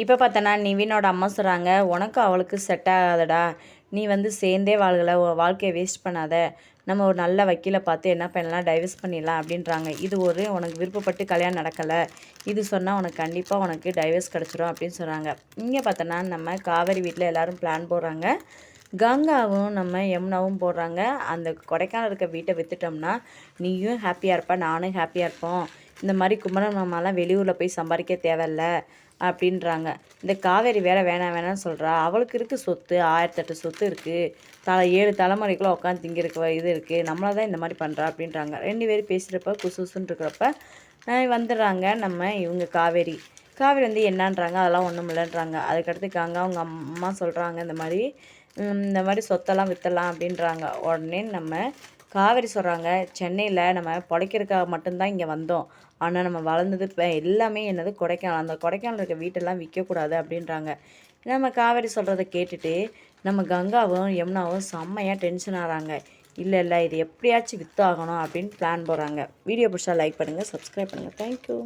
இப்போ பார்த்தனா நிவினோட அம்மா சொல்கிறாங்க உனக்கு அவளுக்கு செட் ஆகாதடா. நீ வந்து சேர்ந்தே வாழ்கலை வாழ்க்கையை வேஸ்ட் பண்ணாத. நம்ம ஒரு நல்ல வக்கீலை பார்த்து என்ன பண்ணலாம்? டைவர்ஸ் பண்ணிடலாம் அப்படின்றாங்க. இது ஒரு உனக்கு விருப்பப்பட்டு கல்யாணம் நடக்கலை. இது சொன்னால் உனக்கு கண்டிப்பாக உனக்கு டைவர்ஸ் கிடச்சிரும் அப்படின்னு சொல்கிறாங்க இங்கே பார்த்தோன்னா நம்ம காவேரி வீட்டில் எல்லோரும் பிளான் போடுறாங்க. கங்காவும் நம்ம யமுனாவும் போடுறாங்க. அந்த கொடைக்கானல் இருக்க வீட்டை விற்றுட்டோம்னா நீயும் ஹாப்பியாக இருப்ப நானும் ஹாப்பியாக இருப்போம். இந்த மாதிரி குமரன் மாமாலாம் வெளியூரில் போய் சம்பாதிக்க தேவையில்ல அப்படின்றாங்க. இந்த காவேரி வேற வேணாம் வேணாம்னு சொல்கிறா அவளுக்கு இருக்குது சொத்து ஆயிரத்தெட்டு சொத்து இருக்குது தலை ஏழு தலைமுறைக்குள்ளே உட்காந்து திங்கிருக்க இது இருக்குது நம்மளை தான் இந்த மாதிரி பண்ணுறா அப்படின்றாங்க. ரெண்டு பேரும் பேசுகிறப்ப குசுசுன்னு இருக்கிறப்ப வந்துடுறாங்க நம்ம இவங்க காவேரி. காவேரி வந்து என்னன்றாங்க? அதெல்லாம் ஒன்றும் இல்லைன்றாங்க. அதுக்கடுத்து காங்க அவங்க அம்மா சொல்கிறாங்க இந்த மாதிரி இந்த மாதிரி சொத்தெல்லாம் விற்றலாம் அப்படின்றாங்க. உடனே நம்ம காவேரி சொல்கிறாங்க சென்னையில் நம்ம பிழைக்கிறதுக்காக மட்டும்தான் இங்கே வந்தோம். ஆனால் நம்ம வளர்ந்தது இப்போ எல்லாமே என்னது கொடைக்கானல். அந்த கொடைக்கானல் இருக்க வீட்டெல்லாம் விற்கக்கூடாது அப்படின்றாங்க. நம்ம காவேரி சொல்கிறத கேட்டுட்டு நம்ம கங்காவும் யமுனாவும் செம்மையாக டென்ஷன் ஆகிறாங்க இல்லை இல்லை இது எப்படியாச்சும் வித்தாகணும் அப்படின்னு பிளான் போடுறாங்க. வீடியோ பிடிச்சா லைக் பண்ணுங்கள் சப்ஸ்கிரைப் பண்ணுங்கள் தேங்க்யூ